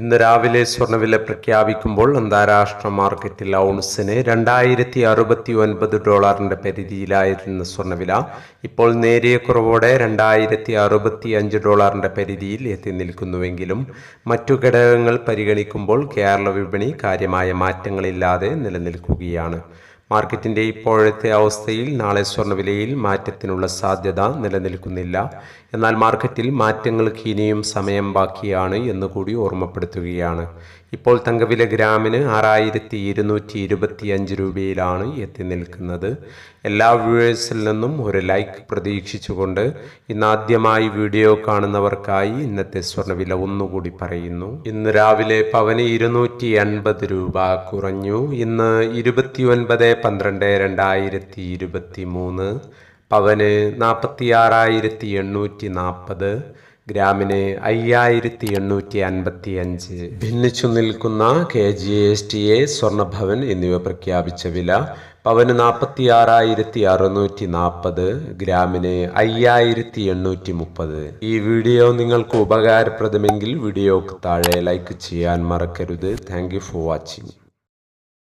ഇന്ന് രാവിലെ സ്വർണവില പ്രഖ്യാപിക്കുമ്പോൾ അന്താരാഷ്ട്ര മാർക്കറ്റിൽ ഔൺസിന് രണ്ടായിരത്തി അറുപത്തി ഒൻപത് ഡോളറിന്റെ പരിധിയിലായിരുന്ന സ്വർണവില ഇപ്പോൾ നേരിയ കുറവോടെ രണ്ടായിരത്തി അറുപത്തി അഞ്ച് ഡോളറിന്റെ പരിധിയിൽ എത്തി നിൽക്കുന്നുവെങ്കിലും മറ്റു ഘടകങ്ങൾ പരിഗണിക്കുമ്പോൾ കേരള വിപണി കാര്യമായ മാറ്റങ്ങളില്ലാതെ നിലനിൽക്കുകയാണ്. മാർക്കറ്റിന്റെ ഇപ്പോഴത്തെ അവസ്ഥയിൽ നാളെ സ്വർണവിലയിൽ മാറ്റത്തിനുള്ള സാധ്യത നിലനിൽക്കുന്നില്ല. എന്നാൽ മാർക്കറ്റിൽ മാറ്റങ്ങൾക്ക് ഇനിയും സമയം ബാക്കിയാണ് എന്നുകൂടി ഓർമ്മപ്പെടുത്തുകയാണ്. ഇപ്പോൾ തങ്കവില ഗ്രാമിന് ആറായിരത്തി ഇരുന്നൂറ്റി ഇരുപത്തി അഞ്ച് രൂപയിലാണ് എത്തി നിൽക്കുന്നത്. എല്ലാ വ്യൂവേഴ്സിൽ നിന്നും ഒരു ലൈക്ക് പ്രതീക്ഷിച്ചുകൊണ്ട് ഇന്നാദ്യമായി വീഡിയോ കാണുന്നവർക്കായി ഇന്നത്തെ സ്വർണവില ഒന്നുകൂടി പറയുന്നു. ഇന്ന് രാവിലെ പവന് ഇരുന്നൂറ്റി രൂപ കുറഞ്ഞു. ഇന്ന് ഇരുപത്തി ഒൻപത് പന്ത്രണ്ട് രണ്ടായിരത്തി ഇരുപത്തി മൂന്ന് പവന് നാൽപ്പത്തി ആറായിരത്തി എണ്ണൂറ്റി നാൽപ്പത് ഗ്രാമിന് അയ്യായിരത്തി എണ്ണൂറ്റി അൻപത്തി അഞ്ച് ഭിന്നിച്ചു നിൽക്കുന്ന K G S T A Swarnabhavan എന്നിവ പ്രഖ്യാപിച്ച വില പവന് നാൽപ്പത്തി ആറായിരത്തി അറുന്നൂറ്റി നാൽപ്പത് ഗ്രാമിന് അയ്യായിരത്തി എണ്ണൂറ്റി മുപ്പത് ഈ വീഡിയോ നിങ്ങൾക്ക് ഉപകാരപ്രദമെങ്കിൽ വീഡിയോക്ക് താഴെ ലൈക്ക് ചെയ്യാൻ മറക്കരുത്. Thank for watching